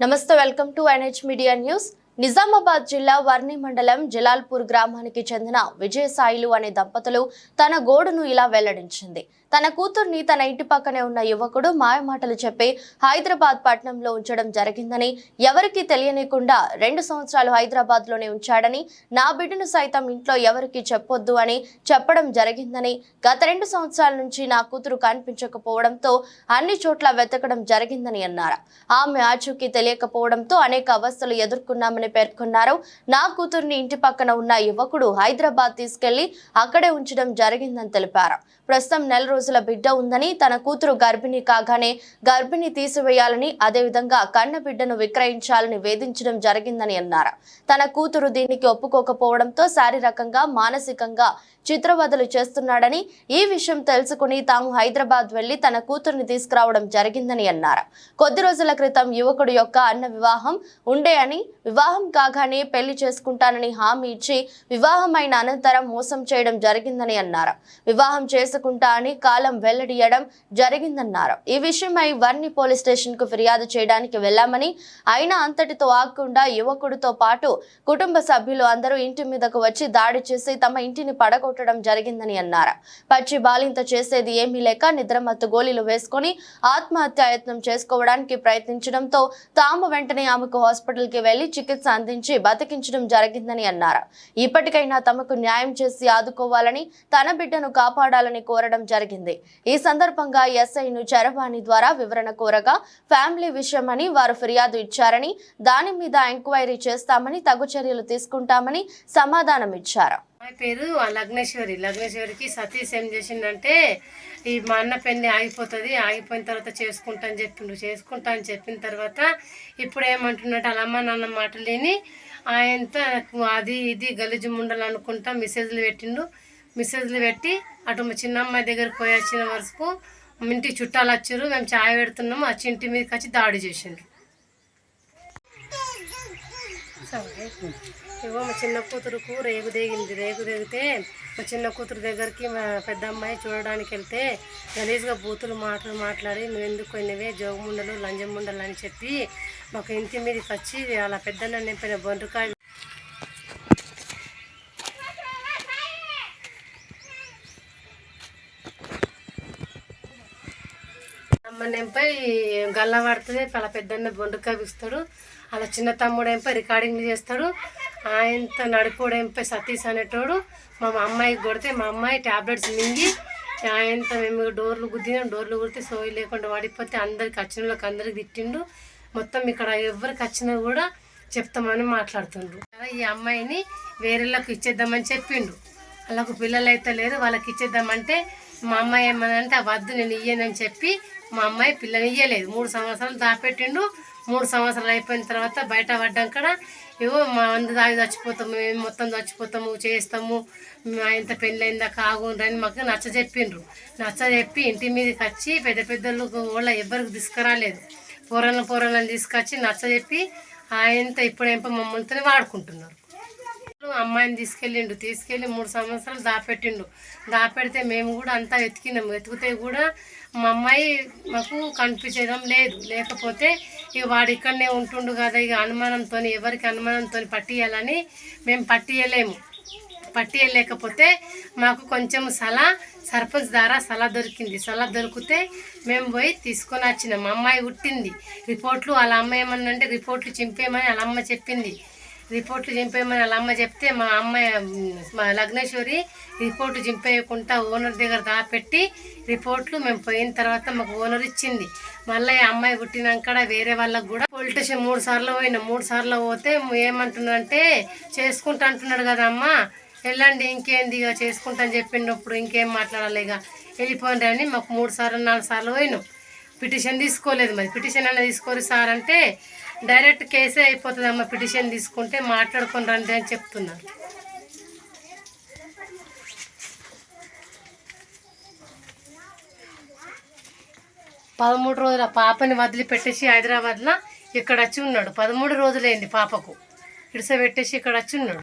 నమస్తే welcome to NH media news Nizamabad జిల్లా వర్ణి మండలం జలాల్పూర్ గ్రామానికి చెందిన విజయసాయిలు అనే దంపతులు తన గోడును ఇలా వెల్లడించింది. తన కూతుర్ని తన ఇంటి పక్కనే ఉన్న యువకుడు మాయమాటలు చెప్పి హైదరాబాద్ పట్టణంలో ఉంచడం జరిగిందని ఎవరికీ తెలియనికుండా రెండు సంవత్సరాలు హైదరాబాద్లోనే ఉంచాడని నా బిడ్డను సైతం ఇంట్లో ఎవరికీ చెప్పొద్దు అని చెప్పడం జరిగిందని గత రెండు సంవత్సరాల నుంచి నా కూతురు కనిపించకపోవడంతో అన్ని చోట్ల వెతకడం జరిగిందని అన్నారు. ఆమె ఆచూకీ తెలియకపోవడంతో అనేక అవస్థలు ఎదుర్కొన్నామని పేర్కొన్నారు. నా కూతుర్ని ఇంటి పక్కన ఉన్న యువకుడు హైదరాబాద్ తీసుకెళ్ళి అక్కడే ఉంచడం జరిగిందని తెలిపారు. ప్రస్తుతం నెల రోజుల బిడ్డ ఉందని తన కూతురు గర్భిణి కాగానే గర్భిణి తీసివేయాలని అదేవిధంగా కన్న బిడ్డను విక్రయించాలని వేధించడం జరిగిందని అన్నారు. తన కూతురు దీనికి ఒప్పుకోకపోవడంతో శారీరకంగా మానసికంగా చిత్రవదలు చేస్తున్నాడని ఈ విషయం తెలుసుకుని తాము హైదరాబాద్ వెళ్ళి తన కూతుర్ని తీసుకురావడం జరిగిందని అన్నారు. కొద్ది రోజుల క్రితం యువకుడు యొక్క అన్న వివాహం ఉండే అని వివాహం కాగానే పెళ్ళి చేసుకుంటానని హామీ ఇచ్చి వివాహమైన అనంతరం మోసం చేయడం జరిగిందని అన్నారు. వివాహం చేసుకుంటా అని కాలం వెల్లడియడం జరిగిందన్నారు. ఈ విషయమై వర్ణి పోలీస్ స్టేషన్కు ఫిర్యాదు చేయడానికి వెళ్ళామని అయినా అంతటితో ఆగకుండా యువకుడితో పాటు కుటుంబ సభ్యులు అందరూ ఇంటి మీదకు వచ్చి దాడి చేసి తమ ఇంటిని పడగొట్టడం జరిగిందని అన్నారు. పచ్చి బాలింత చేసేది ఏమీ లేక నిద్రమత్తు గోళీలు వేసుకొని ఆత్మహత్యాయత్నం చేసుకోవడానికి ప్రయత్నించడంతో తాము వెంటనే ఆమెకు హాస్పిటల్కి వెళ్ళి చికిత్స అందించి బతికించడం జరిగిందని అన్నారు. ఇప్పటికైనా తమకు న్యాయం చేసి ఆదుకోవాలని తన బిడ్డను కాపాడాలని కోరడం జరిగింది. ఈ సందర్భంగా ఎస్ఐను చరవాణి ద్వారా వివరణ కోరగా ఫ్యామిలీ విషయమని వారు ఫిర్యాదు ఇచ్చారని దాని మీద ఎంక్వైరీ చేస్తామని తగు చర్యలు తీసుకుంటామని సమాధానం అమ్మాయి పేరు లగ్నేశ్వరి. లగ్నేశ్వరికి సతీష్ ఏం చేసిండంటే ఈ మా అన్న పెళ్ళి ఆగిపోతుంది ఆగిపోయిన తర్వాత చేసుకుంటా అని చెప్పిండు. చేసుకుంటా అని చెప్పిన తర్వాత ఇప్పుడు ఏమంటున్నట్టు వాళ్ళ అమ్మ నాన్న మాటలు లేని ఆయనతో అది ఇది గలీజు ముండలు అనుకుంటా మెసేజ్లు పెట్టిండు. మెసేజ్లు పెట్టి అటు మా చిన్నమ్మాయి దగ్గరికి పోయి వచ్చిన వరకు ఇంటి చుట్టాలు వచ్చారు మేము చాయ్ పెడుతున్నాము వచ్చి ఇంటి మీదకి వచ్చి దాడి చేసిండ్రు. ఇగో మా చిన్న కూతురుకు రేగు దేగింది. రేగు దేగితే మా చిన్న కూతురు దగ్గరికి మా పెద్ద అమ్మాయి చూడడానికి వెళ్తే గలీజ్గా బూతులు మాటలు మాట్లాడి నువ్వు ఎందుకు పోయినవే జోగుముండలు లంజముండలు అని చెప్పి మాకు ఇంటి మీదకి వచ్చి అలా పెద్దన్న నింపిన బొండ్రకాయ అమ్మనేంపై గల్ల పడుతుంది అలా పెద్దన్న బొండు కవిస్తాడు అలా చిన్న తమ్ముడు ఏంపై రికార్డింగ్లు చేస్తాడు. ఆయనతో నడుపుడేంపై సతీష్ అనేటోడు మా అమ్మాయికి కొడితే మా అమ్మాయి ట్యాబ్లెట్స్ మింగి ఆయనతో మేము డోర్లు గుద్దినాం. డోర్లు గుడితే సోయి లేకుండా పడిపోతే అందరికి వచ్చిన వాళ్ళకి అందరికి తిట్టిండు. మొత్తం ఇక్కడ ఎవరికి వచ్చినా కూడా చెప్తామని మాట్లాడుతుండ్రు. ఈ అమ్మాయిని వేరేళ్ళకు ఇచ్చేద్దామని చెప్పిండు. వాళ్ళకు పిల్లలు అయితే లేరు వాళ్ళకి ఇచ్చేద్దామంటే మా అమ్మాయి ఏమనంటే వద్దు నేను ఇయ్యనని చెప్పి మా అమ్మాయి పిల్లని ఇయ్యలేదు. మూడు సంవత్సరాలు దాపెట్టిండు. మూడు సంవత్సరాలు అయిపోయిన తర్వాత బయట పడ్డాం కూడా ఏవో మా అందు దాగి చచ్చిపోతాము మేము మొత్తం చచ్చిపోతాము చేస్తాము. మా ఇంత పెళ్ళైందా కాగుండ్రని మాకు నచ్చ చెప్పిండ్రు నచ్చ చెప్పి ఇంటి మీదకి వచ్చి పెద్ద పెద్దలు వాళ్ళ ఎవరికి తీసుకురాలేదు. పొరలను పొరలను తీసుకొచ్చి నచ్చ చెప్పి ఆయనతో ఇప్పుడేంపో మమ్మల్నితోనే వాడుకుంటున్నారు. అమ్మాయిని తీసుకెళ్ళిండు తీసుకెళ్ళి మూడు సంవత్సరాలు దాపెట్టిండు. దాపెడితే మేము కూడా అంతా వెతికినాము వెతికితే కూడా మా అమ్మాయి మాకు కనిపించడం లేదు. లేకపోతే ఇక వాడు ఇక్కడనే ఉంటుండు కదా ఇక అనుమానంతో ఎవరికి అనుమానంతో పట్టియాలని మేము పట్టియలేము పట్టియలేకపోతే మాకు కొంచెం సలా సర్పంచ్ ద్వారా సలా దొరికింది. సలా దొరికితే మేము పోయి తీసుకొని వచ్చినాం. అమ్మాయి పుట్టింది. రిపోర్ట్లు వాళ్ళ అమ్మ ఏమన్నంటే రిపోర్ట్లు చింపేయమని వాళ్ళ అమ్మ చెప్పింది. రిపోర్ట్లు చింపేయమని వాళ్ళ అమ్మ చెప్తే మా అమ్మాయి మా లగ్నేశ్వరి రిపోర్టు చింపేయకుండా ఓనర్ దగ్గర దాపెట్టి రిపోర్ట్లు మేము పోయిన తర్వాత మాకు ఓనర్ ఇచ్చింది. మళ్ళీ అమ్మాయి పుట్టినాక వేరే వాళ్ళకు కూడా పొలిటీషియన్ మూడు సార్లు పోయినా మూడు సార్లు పోతే ఏమంటున్నాడంటే చేసుకుంటా అంటున్నాడు కదా అమ్మ. వెళ్ళండి ఇంకేంది ఇక చేసుకుంటా అని చెప్పినప్పుడు ఇంకేం మాట్లాడాలి ఇక వెళ్ళిపోండి అని మాకు మూడు సార్లు నాలుగు సార్లు పోయినాం. పిటిషన్ తీసుకోలేదు మరి. పిటిషన్ అనేది తీసుకోరు సార్ అంటే డైరెక్ట్ కేసే అయిపోతుంది అమ్మ పిటిషన్ తీసుకుంటే మాట్లాడుకొని రండి అని చెప్తున్నారు పదమూడు రోజుల పాపని వదిలిపెట్టేసి హైదరాబాద్లో ఇక్కడ వచ్చి ఉన్నాడు. పదమూడు రోజులైంది పాపకు. ఇడిస పెట్టేసి ఇక్కడ వచ్చి ఉన్నాడు.